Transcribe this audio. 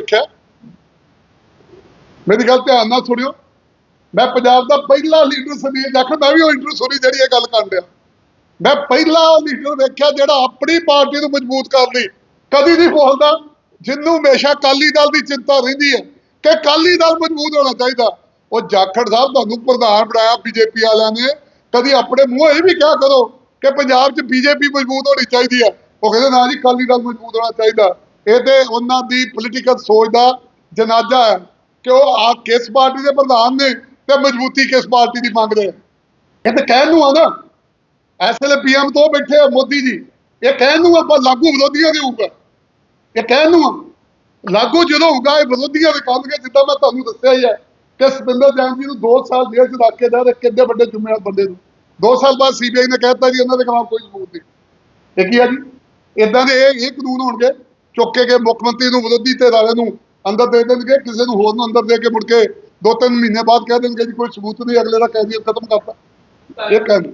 ਵੇਖਿਆ ਮੇਰੀ ਗੱਲ ਧਿਆਨ ਨਾਲ ਸੁਣਿਓ। ਮੈਂ ਪੰਜਾਬ ਦਾ ਪਹਿਲਾ ਲੀਡਰ ਸੀ ਜੱਖ ਮੈਂ ਵੀ ਉਹ ਲੀਡਰ ਸੁਣੀ ਜਿਹੜੀ ਇਹ ਗੱਲ ਕਰਨ ਡਿਆ। ਮੈਂ ਪਹਿਲਾ ਲੀਡਰ ਵੇਖਿਆ ਜਿਹੜਾ ਆਪਣੀ ਪਾਰਟੀ ਨੂੰ ਮਜ਼ਬੂਤ ਕਰਨ ਲਈ। ਕਦੀ ਨਹੀਂ ਬੋਲਦਾ, ਜਿੰਨੂੰ ਹਮੇਸ਼ਾ ਕਾਲੀ ਦਲ ਦੀ ਚਿੰਤਾ ਰਹਿੰਦੀ ਹੈ ਕਿ ਕਾਲੀ ਦਲ ਮਜ਼ਬੂਤ ਹੋਣਾ ਚਾਹੀਦਾ। ਉਹ ਜਾਖੜ ਸਾਹਿਬ ਤੁਹਾਨੂੰ ਪ੍ਰਧਾਨ ਬਣਾਇਆ ਬੀਜੇਪੀ ਵਾਲਿਆਂ ਨੇ। ਕਦੀ ਆਪਣੇ ਮੂੰਹ ਇਹ ਵੀ ਕਿਹਾ ਕਰੋ ਕਿ ਪੰਜਾਬ 'ਚ ਬੀਜੇਪੀ ਮਜ਼ਬੂਤ ਹੋਣੀ ਚਾਹੀਦੀ ਹੈ। ਉਹ ਕਹਿੰਦੇ, ਨਾ ਜੀ ਕਾਲੀ ਦਲ ਮਜ਼ਬੂਤ ਹੋਣਾ ਚਾਹੀਦਾ। ਇਹ ਤੇ ਉਹਨਾਂ ਦੀ ਪੋਲੀਟੀਕਲ ਸੋਚ ਦਾ ਜਨਾਜ਼ਾ ਹੈ ਕਿ ਉਹ ਆ ਕਿਸ ਪਾਰਟੀ ਦੇ ਪ੍ਰਧਾਨ ਨੇ ਤੇ ਮਜ਼ਬੂਤੀ ਕਿਸ ਪਾਰਟੀ ਦੀ ਮੰਗਦੇ ਆ। ਇਹ ਤਾਂ ਕਹਿਣ ਨੂੰ ਆ ਨਾ। ਇਸ ਪੀਐਮ ਤੋਂ ਬੈਠੇ ਆ, ਮੋਦੀ ਜੀ। ਇਹ ਕਹਿਣ ਨੂੰ ਆਪਾਂ ਲਾਗੂ ਵਿਰੋਧੀਆਂ ਦੇ ਹੋਊਗਾ। ਇਹ ਕਹਿਣ ਨੂੰ ਲਾਗੂ ਜਦੋਂ ਹੋਊਗਾ, ਇਹ ਵਿਰੋਧੀਆਂ ਦੇ ਕਰਨਗੇ ਜਿੱਦਾਂ ਮੈਂ ਤੁਹਾਨੂੰ ਦੱਸਿਆ ਹੀ ਹੈ ਕਿ ਸਤਿੰਦਰ ਜੈਨ ਜੀ ਨੂੰ 2 ਸਾਲ ਜੇਲ੍ਹ 'ਚ ਰੱਖ ਕੇ ਦਾ ਤੇ ਕਿੰਨੇ ਵੱਡੇ ਜ਼ਿੰਮੇਵਾਰ ਬੰਦੇ ਨੂੰ। 2 ਸਾਲ ਬਾਅਦ ਸੀਬੀਆਈ ਨੇ ਕਹਿਤਾ ਜੀ, ਇਹਨਾਂ ਦੇ ਖਿਲਾਫ ਕੋਈ ਸਬੂਤ ਨਹੀਂ। ਇਹ ਕੀ ਆ ਜੀ? ਇਦਾਂ ਦੇ ਇਹ ਇਹ ਕਾਨੂੰਨ ਹੋਣਗੇ। ਚੁੱਕ ਕੇ ਮੁੱਖ ਮੰਤਰੀ ਨੂੰ, ਵਿਰੋਧੀ ਧਿਰ ਵਾਲੇ ਨੂੰ ਅੰਦਰ ਦੇ ਦੇਣਗੇ, ਕਿਸੇ ਨੂੰ ਹੋਰ ਨੂੰ ਅੰਦਰ ਦੇ ਕੇ ਮੁੜ ਕੇ ਦੋ ਤਿੰਨ ਮਹੀਨੇ ਬਾਅਦ ਕਹਿ ਦੇਣਗੇ ਜੀ ਕੋਈ ਸਬੂਤ ਨਹੀਂ, ਅਗਲੇ ਦਾ ਕੈਦੀ ਖਤਮ ਕਰਤਾ। ਇਹ ਕਹਿਣ।